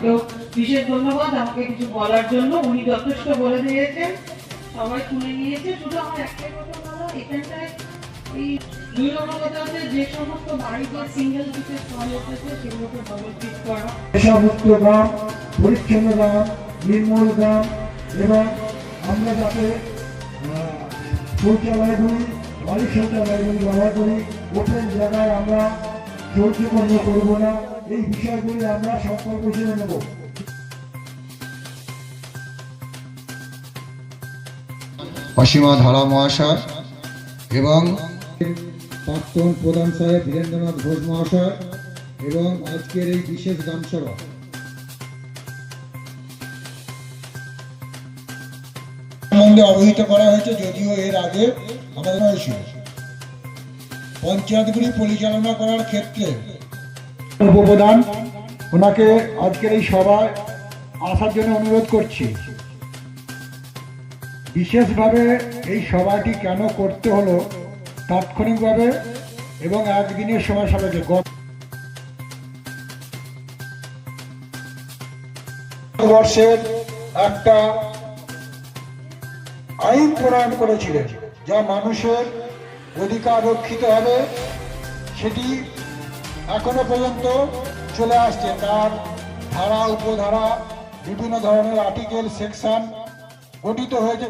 তো বিশেষ ধন্যবাদ, আমাকে কিছু বলার জন্য। উনি যথেষ্ট বলে দিয়েছেন, সবাই শুনে নিয়েছে। শুধু আমার একটাই কথা এখানটায় এই দুই নম্বর কথা হচ্ছে যে সমস্ত বাড়িতে সিঙ্গেল পিসের টয়লেট আছে সেগুলোকে ডবল করা। নেশামুক্ত গ্রাম, পরিচ্ছন্ন গ্রাম, নির্মল গ্রাম, এবং আমরা যাতে শৌচালয়গুলি বাড়ির শৌচালয়গুলি ব্যবহার করি জায়গায় আমরা শৌচকর্ম করব না। এই বিষয়গুলি আমরা সংকল্প হিসেবে নেব। অসীমা ধারা মহাশয় এবং প্রাক্তন প্রধান সাহেব বীরেন্দ্রনাথ ঘোষ মহাশয় এবং আজকের এই বিশেষ গ্রামসভা। সম্বন্ধে অবহিত করা হয়েছে যদিও এর আগে আমাদের হয়েছিল। পঞ্চায়েতগুলি পরিচালনা করার ক্ষেত্রে উপপ্রধান ওনাকে আজকের এই সভায় আসার জন্য অনুরোধ করছি। বিশেষভাবে এই সভাটি কেন করতে হলো তাৎক্ষণিকভাবে এবং একদিনের সময় সাপেক্ষে গত বর্ষের একটা আইন প্রণয়ন করেছিলেন, যা মানুষের অধিকার রক্ষিত হবে, সেটি এখনও পর্যন্ত চলে আসছে তার ধারা উপধারা বিভিন্ন ধরনের আর্টিকেল সেকশন গঠিত হয়েছে।